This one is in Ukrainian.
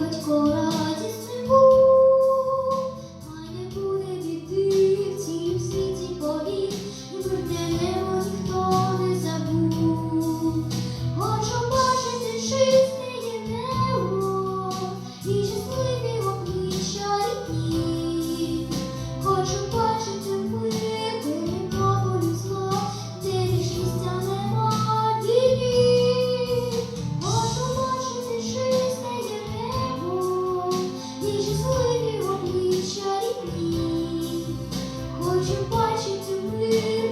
батько. Хоче бачити мир.